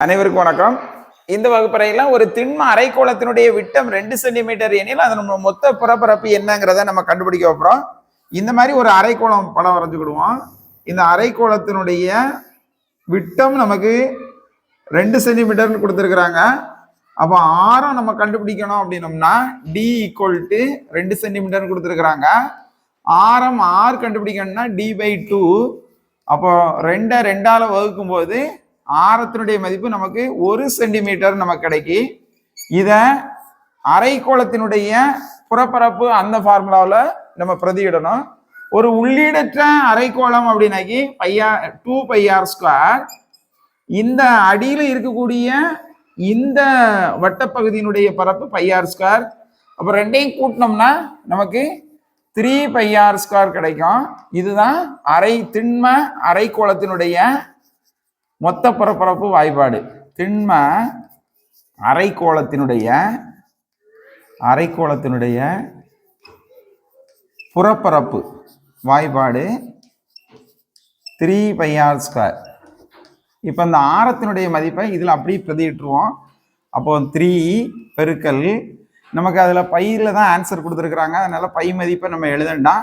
அனைவருக்கும் வணக்கம். இந்த வகுப்பறையில ஒரு திண்ம அரைக்கோளத்தினுடைய விட்டம் ரெண்டு சென்டிமீட்டர் எனில் அதன் நம்ம மொத்த புறப்பரப்பு என்னங்கிறத நம்ம கண்டுபிடிக்க போகிறோம் இந்த மாதிரி ஒரு அரைக்கோளம் படம் வரைஞ்சுக்கிடுவோம். இந்த அரைக்கோளத்தினுடைய விட்டம் நமக்கு ரெண்டு சென்டிமீட்டர்னு கொடுத்துருக்குறாங்க. அப்போ ஆரம் நம்ம கண்டுபிடிக்கணும் அப்படின்னோம்னா டி ஈக்குவல் டு ரெண்டு சென்டிமீட்டர்னு கொடுத்துருக்குறாங்க. ஆரம் ஆர் கண்டுபிடிக்கணும்னா டி பை டூ அப்போ ரெண்டை ரெண்டால் வகுக்கும் போது ஆரத்தினுடைய மதிப்பு நமக்கு ஒரு சென்டிமீட்டர் நமக்கு கிடைக்கி இதை அரைக்கோளத்தினுடைய புறப்பரப்பு அந்த ஃபார்முலாவில் நம்ம பிரதியிடணும். ஒரு உள்ளீடற்ற அரைக்கோளம் அப்படின்னாக்கி பையா டூ பையார் ஸ்கொயர் இந்த அடியில் இருக்கக்கூடிய இந்த வட்டப்பகுதியினுடைய பரப்பு பையார் ஸ்கொயர் அப்போ ரெண்டையும் கூட்டினோம்னா நமக்கு த்ரீ பையார் ஸ்கொயர் கிடைக்கும். இதுதான் அரை திண்ம அரைக்கோளத்தினுடைய மொத்த பரப்பரப்பு வாய்ப்பாடு திண்ம அரைக்கோளத்தினுடைய அரைக்கோளத்தினுடைய புறப்பரப்பு வாய்ப்பாடு த்ரீ பையார் ஸ்கொயர் இப்போ இந்த ஆரத்தினுடைய மதிப்பை இதில் அப்படியே பிரதிட்டுருவோம் அப்போ த்ரீ பெருக்கல் நமக்கு அதில் பையில் தான் ஆன்சர் கொடுத்துருக்குறாங்க. அதனால் பை மதிப்பை நம்ம எழுதண்டா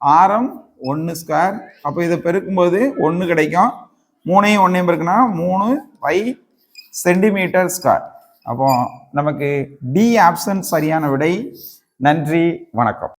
ஆரம் ஒன்று ஸ்கொயர் அப்போ இதை பெருக்கும்போது ஒன்று கிடைக்கும். மூணையும் ஒன்றையும் இருக்குன்னா மூணு பை சென்டிமீட்டர் ஸ்கொயர் அப்போ நமக்கு டி ஆப்ஷன் சரியான விடை. நன்றி வணக்கம்.